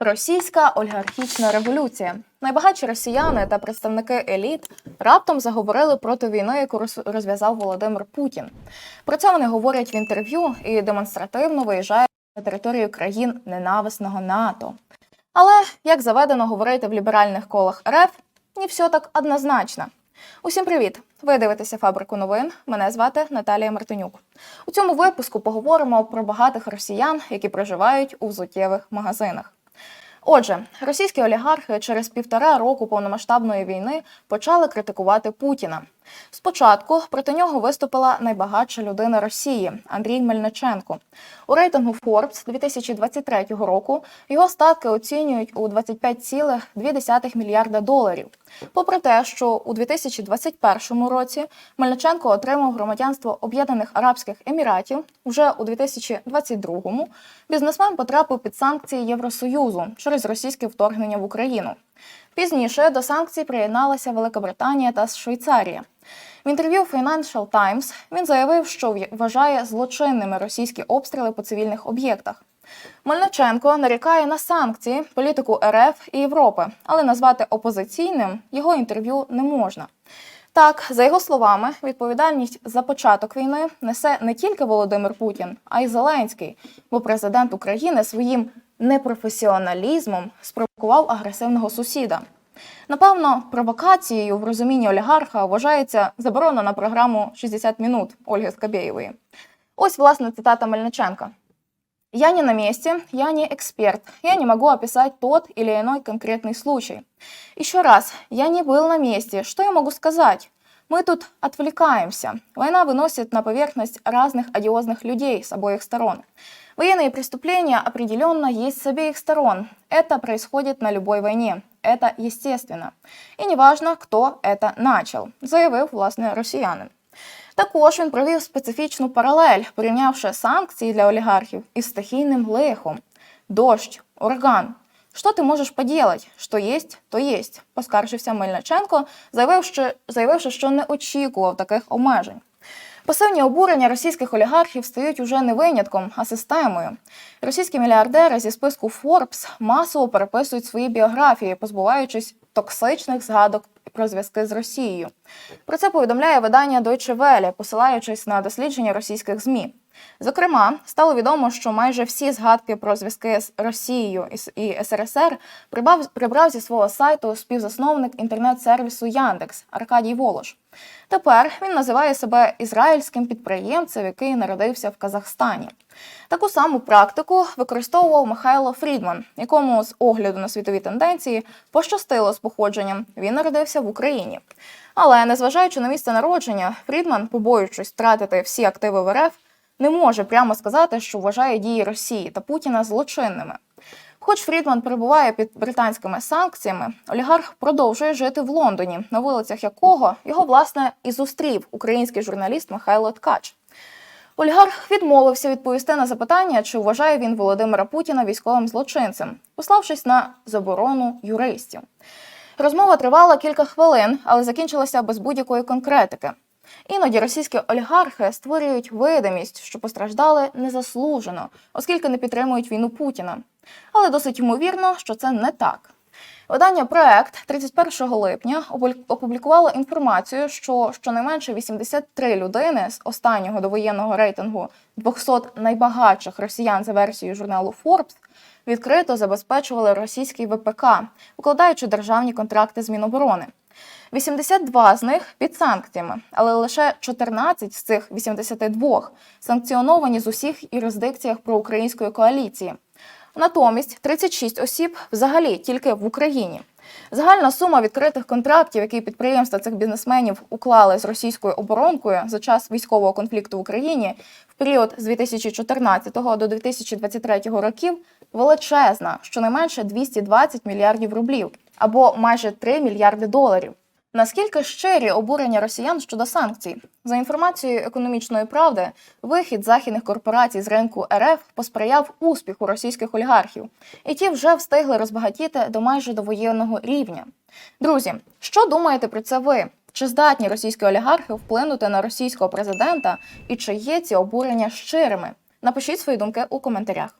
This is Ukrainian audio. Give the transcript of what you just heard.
Російська олігархічна революція. Найбагатші росіяни та представники еліт раптом заговорили проти війни, яку розв'язав Володимир Путін. Про це вони говорять в інтерв'ю і демонстративно виїжджають на територію країн ненависного НАТО. Але як заведено говорити в ліберальних колах РФ, не все так однозначно. Усім привіт! Ви дивитеся фабрику новин. Мене звати Наталія Мартинюк. У цьому випуску поговоримо про багатих росіян, які проживають у взуттєвих магазинах. Отже, російські олігархи через півтора року повномасштабної війни почали критикувати Путіна. Спочатку проти нього виступила найбагатша людина Росії Андрій Мельниченко. У рейтингу Forbes 2023 року його статки оцінюють у 25,2 мільярда доларів. Попри те, що у 2021 році Мельниченко отримав громадянство Об'єднаних Арабських Еміратів, вже у 2022-му бізнесмен потрапив під санкції Євросоюзу через російське вторгнення в Україну. Пізніше до санкцій приєдналася Велика Британія та Швейцарія. В інтерв'ю Financial Times він заявив, що вважає злочинними російські обстріли по цивільних об'єктах. Мельниченко нарікає на санкції, політику РФ і Європи, але назвати опозиційним його інтерв'ю не можна. Так, за його словами, відповідальність за початок війни несе не тільки Володимир Путін, а й Зеленський, бо президент України своїм непрофесіоналізмом спровокував агресивного сусіда. Напевно, провокацією в розумінні олігарха вважається заборона на програму «60 минут Ольги Скабєєвої. Ось власне цитата Мельниченка. Я не на месте, я не эксперт, я не могу описать тот или иной конкретный случай. Еще раз, я не был на месте, что я могу сказать? Мы тут отвлекаемся. Война выносит на поверхность разных одиозных людей с обоих сторон. Военные преступления определенно есть с обеих сторон. Это происходит на любой войне. Это естественно. И неважно, кто это начал, заявив власне росіянин. Також він провів специфічну паралель, порівнявши санкції для олігархів із стихійним лихом. Дощ, ураган. Що ти можеш поділати? Що єсть, то єсть, поскаржився Мельниченко, заявивши, заявивши, що не очікував таких обмежень. Пасивні обурення російських олігархів стають уже не винятком, а системою. Російські мільярдери зі списку Forbes масово переписують свої біографії, позбуваючись токсичних згадок про зв'язки з Росією. Про це повідомляє видання Deutsche Welle, посилаючись на дослідження російських ЗМІ. Зокрема, стало відомо, що майже всі згадки про зв'язки з Росією і СРСР прибав, прибрав зі свого сайту співзасновник інтернет-сервісу Яндекс Аркадій Волош. Тепер він називає себе ізраїльським підприємцем, який народився в Казахстані. Таку саму практику використовував Михайло Фрідман, якому з огляду на світові тенденції пощастило з походженням. Він народився в Україні. Але незважаючи на місце народження, Фрідман, побоюючись втратити всі активи в РФ, не може прямо сказати, що вважає дії Росії та Путіна злочинними. Хоч Фрідман перебуває під британськими санкціями, олігарх продовжує жити в Лондоні, на вулицях якого його власне і зустрів український журналіст Михайло Ткач. Олігарх відмовився відповісти на запитання, чи вважає він Володимира Путіна військовим злочинцем, пославшись на заборону юристів. Розмова тривала кілька хвилин, але закінчилася без будь-якої конкретики. Іноді російські олігархи створюють видимість, що постраждали незаслужено, оскільки не підтримують війну Путіна. Але досить ймовірно, що це не так. Видання проект 31 липня опублікувало інформацію, що щонайменше 83 людини з останнього довоєнного рейтингу 200 найбагатших росіян за версією журналу Forbes відкрито забезпечували російський ВПК, укладаючи державні контракти з Міноборони. 82 з них під санкціями, але лише 14 з цих 82 санкціоновані з усіх юрисдикціях проукраїнської коаліції. Натомість 36 осіб взагалі тільки в Україні. Загальна сума відкритих контрактів, які підприємства цих бізнесменів уклали з російською оборонкою за час військового конфлікту в Україні в період з 2014 до 2023 років, величезна, щонайменше 220 мільярдів рублів або майже 3 мільярди доларів. Наскільки щирі обурення росіян щодо санкцій? За інформацією економічної правди, вихід західних корпорацій з ринку РФ посприяв успіху російських олігархів, і ті вже встигли розбагатіти до майже довоєнного рівня. Друзі, що думаєте про це ви? Чи здатні російські олігархи вплинути на російського президента, і чи є ці обурення щирими? Напишіть свої думки у коментарях.